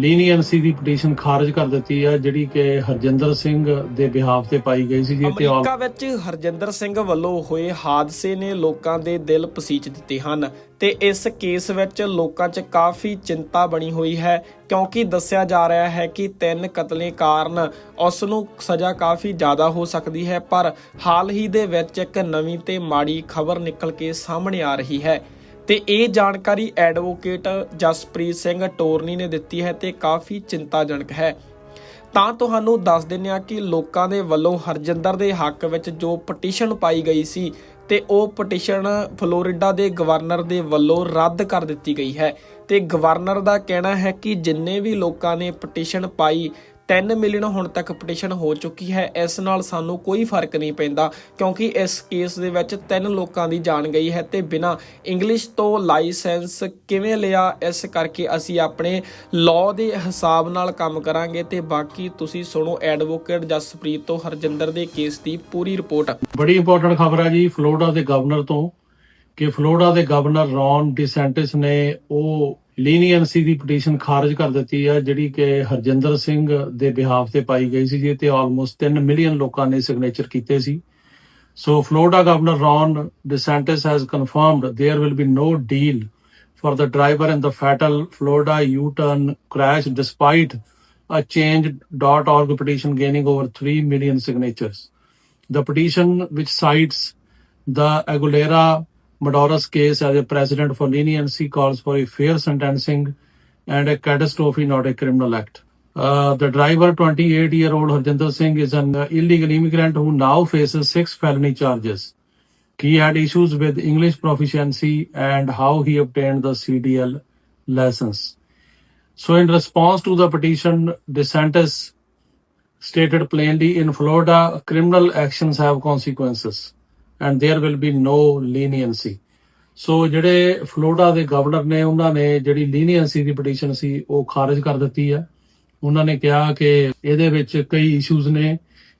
ਲੀਨੀਅੰਸੀ ਦੀ petition ਖਾਰਜ ਕਰ ਦਿੱਤੀ ਹੈ ਜਿਹੜੀ ਕਿ ਹਰਜਿੰਦਰ ਸਿੰਘ ਦੇ ਬਿਹਾਫ ਤੇ ਪਾਈ ਗਈ ਸੀ ਜੀ ਤੇ ਅਮਰੀਕਾ ਵਿੱਚ ਹਰਜਿੰਦਰ ਸਿੰਘ ਵੱਲੋਂ ਹੋਏ ਹਾਦਸੇ ਨੇ ਲੋਕਾਂ ਦੇ ਦਿਲ ਪਸੀਜ ਦਿੱਤੇ ਹਨ ਤੇ ਇਸ ਕੇਸ ਵਿੱਚ ਲੋਕਾਂ 'ਚ ਕਾਫੀ ਚਿੰਤਾ ਬਣੀ ਹੋਈ ਹੈ, ਕਿਉਂਕਿ ਦੱਸਿਆ ਜਾ ਰਿਹਾ ਹੈ ਕਿ ਤਿੰਨ ਕਤਲੇ ਕਾਰਨ ਉਸ ਨੂੰ ਸਜ਼ਾ ਕਾਫੀ ਜ਼ਿਆਦਾ ਹੋ ਸਕਦੀ ਹੈ, ਪਰ ਹਾਲ ਹੀ ਦੇ ਵਿੱਚ ਇੱਕ ਨਵੀਂ ਤੇ ਮਾੜੀ ਖਬਰ ਨਿਕਲ ਕੇ ਸਾਹਮਣੇ ਆ ਰਹੀ ਹੈ। ਤੇ ਇਹ ਜਾਣਕਾਰੀ ਐਡਵੋਕੇਟ ਜਸਪ੍ਰੀਤ ਸਿੰਘ ਟੋਰਨੀ ਨੇ ਦਿੱਤੀ ਹੈ ਤੇ ਕਾਫੀ ਚਿੰਤਾਜਨਕ ਹੈ। ਤਾਂ ਤੁਹਾਨੂੰ ਦੱਸ ਦਿੰਦੇ ਹਾਂ ਕਿ ਲੋਕਾਂ ਦੇ ਵੱਲੋਂ ਹਰਜਿੰਦਰ ਦੇ ਹੱਕ ਵਿੱਚ ਜੋ ਪਟੀਸ਼ਨ ਪਾਈ ਗਈ ਸੀ ਤੇ ਉਹ ਪਟੀਸ਼ਨ ਫਲੋਰੀਡਾ ਦੇ ਗਵਰਨਰ ਦੇ ਵੱਲੋਂ ਰੱਦ ਕਰ ਦਿੱਤੀ ਗਈ ਹੈ। ਤੇ ਗਵਰਨਰ ਦਾ ਕਹਿਣਾ ਹੈ ਕਿ ਜਿੰਨੇ ਵੀ ਲੋਕਾਂ ਨੇ ਪਟੀਸ਼ਨ ਪਾਈ 3 ਮਿਲੀਅਨ ਹੁਣ ਤੱਕ ਪਟੀਸ਼ਨ ਹੋ ਚੁੱਕੀ ਹੈ। ਇਸ ਨਾਲ ਸਾਨੂੰ ਕੋਈ ਫ਼ਰਕ ਨਹੀਂ ਪੈਂਦਾ, ਕਿਉਂਕਿ ਇਸ ਕੇਸ ਦੇ ਵਿੱਚ ਤਿੰਨ ਲੋਕਾਂ ਦੀ ਜਾਨ ਗਈ ਹੈ ਤੇ ਬਿਨਾ ਇੰਗਲਿਸ਼ ਤੋਂ ਲਾਇਸੈਂਸ ਕਿਵੇਂ ਲਿਆ, ਇਸ ਕਰਕੇ ਅਸੀਂ ਆਪਣੇ ਲਾਅ ਦੇ ਹਿਸਾਬ ਨਾਲ ਕੰਮ ਕਰਾਂਗੇ ਤੇ ਬਾਕੀ ਤੁਸੀਂ ਸੁਣੋ ਐਡਵੋਕੇਟ ਜਸਪ੍ਰੀਤ ਤੋਂ ਹਰਜਿੰਦਰ ਦੇ ਕੇਸ ਦੀ ਪੂਰੀ ਰਿਪੋਰਟ। ਬੜੀ ਇੰਪੋਰਟੈਂਟ ਖਬਰ ਹੈ ਜੀ, ਫਲੋਰੀਡਾ ਦੇ ਗਵਰਨਰ ਤੋਂ, ਕਿ ਫਲੋਰੀਡਾ ਦੇ ਗਵਰਨਰ ਰੌਨ ਡਿਸੈਂਟਿਸ ਨੇ ਉਹ ਲੀਨੀਅੰਸੀ ਦੀ ਪਟੀਸ਼ਨ ਖਾਰਜ ਕਰ ਦਿੱਤੀ ਹੈ ਜਿਹੜੀ ਕਿ ਹਰਜਿੰਦਰ ਸਿੰਘ ਦੇ ਬਿਹਾਫ ਤੇ ਪਾਈ ਗਈ ਸੀ ਜੀ ਤੇ ਆਲਮੋਸਟ 3 ਮਿਲੀਅਨ ਲੋਕਾਂ ਨੇ ਸਿਗਨੇਚਰ ਕੀਤੇ ਸੀ So Florida Governor Ron DeSantis has confirmed there will be no deal for the driver in the fatal Florida U-turn crash despite a change.org petition gaining over 3 million signatures. The petition, which cites the Aguilera Madoros case as a precedent for leniency, calls for a fair sentencing and a catastrophe, not a criminal act. Uh, the driver, 28 year old Harjinder Singh, is an illegal immigrant who now faces six felony charges. He had issues with English proficiency and how he obtained the CDL license. So, in response to the petition, DeSantis stated plainly in Florida, criminal actions have consequences and there will be no leniency. So ਜਿਹੜੇ Florida ਦੇ governor ਨੇ ਉਹਨਾਂ ਨੇ ਜਿਹੜੀ ਲੀਨੀਅੰਸੀ ਦੀ petition ਸੀ ਉਹ ਖਾਰਜ ਕਰ ਦਿੱਤੀ ਹੈ ਉਹਨਾਂ ਨੇ ਕਿਹਾ ਕਿ ਇਹਦੇ ਵਿੱਚ ਕਈ ਇਸ਼ੂਜ਼ ਨੇ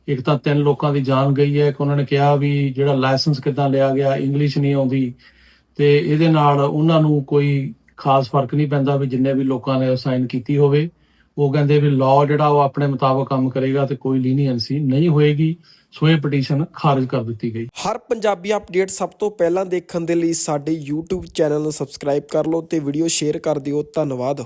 ਇੱਕ ਤਾਂ ਤਿੰਨ ਲੋਕਾਂ ਦੀ ਜਾਨ ਗਈ ਹੈ ਕਿ ਉਹਨਾਂ ਨੇ ਕਿਹਾ ਵੀ ਜਿਹੜਾ ਲਾਇਸੈਂਸ ਕਿੱਦਾਂ ਲਿਆ ਗਿਆ ਇੰਗਲਿਸ਼ ਨਹੀਂ ਆਉਂਦੀ ਤੇ ਇਹਦੇ ਨਾਲ ਉਹਨਾਂ ਨੂੰ ਕੋਈ ਖਾਸ ਫ਼ਰਕ ਨਹੀਂ ਪੈਂਦਾ ਵੀ ਜਿੰਨੇ ਵੀ ਲੋਕਾਂ ਨੇ ਸਾਈਨ ਕੀਤੀ ਹੋਵੇ ਉਹ ਕਹਿੰਦੇ ਵੀ ਲਾਅ ਜਿਹੜਾ ਉਹ ਆਪਣੇ ਮੁਤਾਬਕ ਕੰਮ ਕਰੇਗਾ ਤੇ ਕੋਈ ਲੀਨੀਅੰਸੀ ਨਹੀਂ ਹੋਏਗੀ। ਸੋ ਇਹ ਪਟੀਸ਼ਨ ਖਾਰਜ ਕਰ ਦਿੱਤੀ ਗਈ। ਹਰ ਪੰਜਾਬੀ ਅਪਡੇਟ ਸਭ ਤੋਂ ਪਹਿਲਾਂ ਦੇਖਣ ਦੇ ਲਈ ਸਾਡੇ YouTube ਚੈਨਲ ਨੂੰ ਸਬਸਕ੍ਰਾਈਬ ਕਰ ਲਓ ਤੇ ਵੀਡੀਓ ਸ਼ੇਅਰ ਕਰ ਦਿਓ। ਧੰਨਵਾਦ।